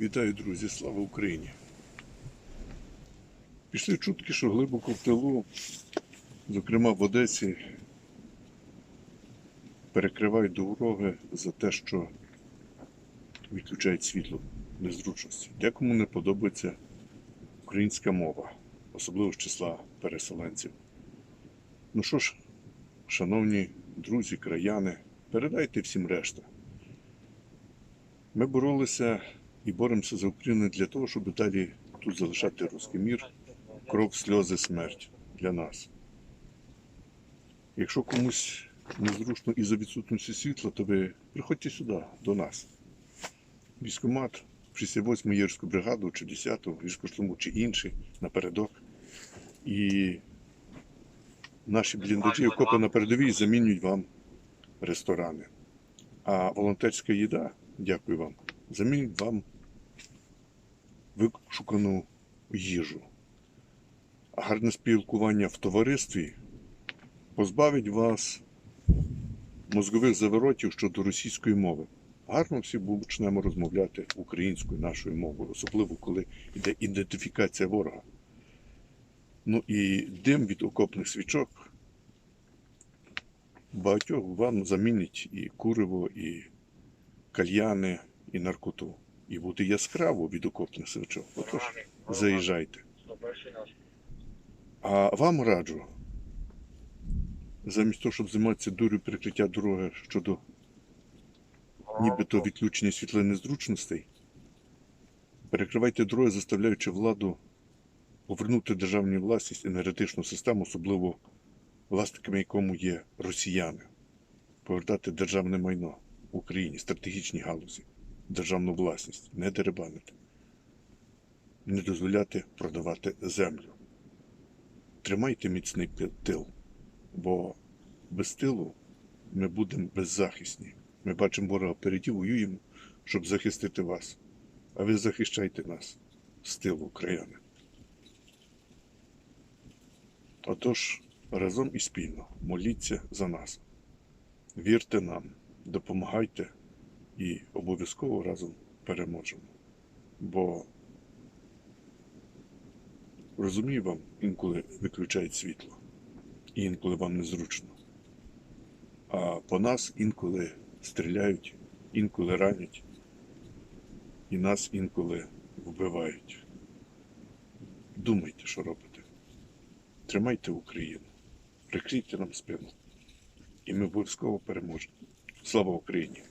Вітаю, друзі! Слава Україні! Пішли чутки, що глибоко в тилу, зокрема в Одесі, перекривають дороги за те, що відключають світло незручності. Декому не подобається українська мова, особливо з числа переселенців. Ну що ж, шановні друзі, краяни, передайте всім решта. Ми боролися і боремося за Україну для того, щоб далі тут залишати русський мір, кров, сльози, смерть для нас. Якщо комусь незручно із-за відсутності світла, то ви приходьте сюди, до нас. Військомат, 68-му єрську бригаду, чи 10-ту, військошлому, чи інший, напередок. І наші бліндажі окопи на передовій замінюють вам ресторани. А волонтерська їда, дякую вам, замінить вам вишукану їжу. Гарне спілкування в товаристві позбавить вас мозгових заворотів щодо російської мови. Гарно всі почнемо розмовляти українською нашою мовою, особливо коли йде ідентифікація ворога. Ну і дим від окопних свічок багатьох вам замінить і куриво, і кальяни, і наркоту. І буде яскраво від окопних свічок. Отож, заїжджайте. А вам раджу, замість того, щоб займатися дурю перекриття дороги щодо нібито відключення світла незручностей, перекривайте дороги, заставляючи владу повернути державну власність енергетичну систему, особливо власниками якому є росіяни, повертати державне майно в Україні, стратегічні галузі, державну власність, не деребанити, не дозволяти продавати землю. Тримайте міцний тил, бо без тилу ми будемо беззахисні. Ми бачимо ворога впереді, воюємо, щоб захистити вас. А ви захищайте нас з тилу України. Отож, разом і спільно моліться за нас. Вірте нам, допомагайте і обов'язково разом переможемо. Бо розумію вам, інколи виключають світло, і інколи вам незручно. А по нас інколи стріляють, інколи ранять, і нас інколи вбивають. Думайте, що робите. Тримайте Україну, прикрийте нам спину, і ми обов'язково переможемо. Слава Україні!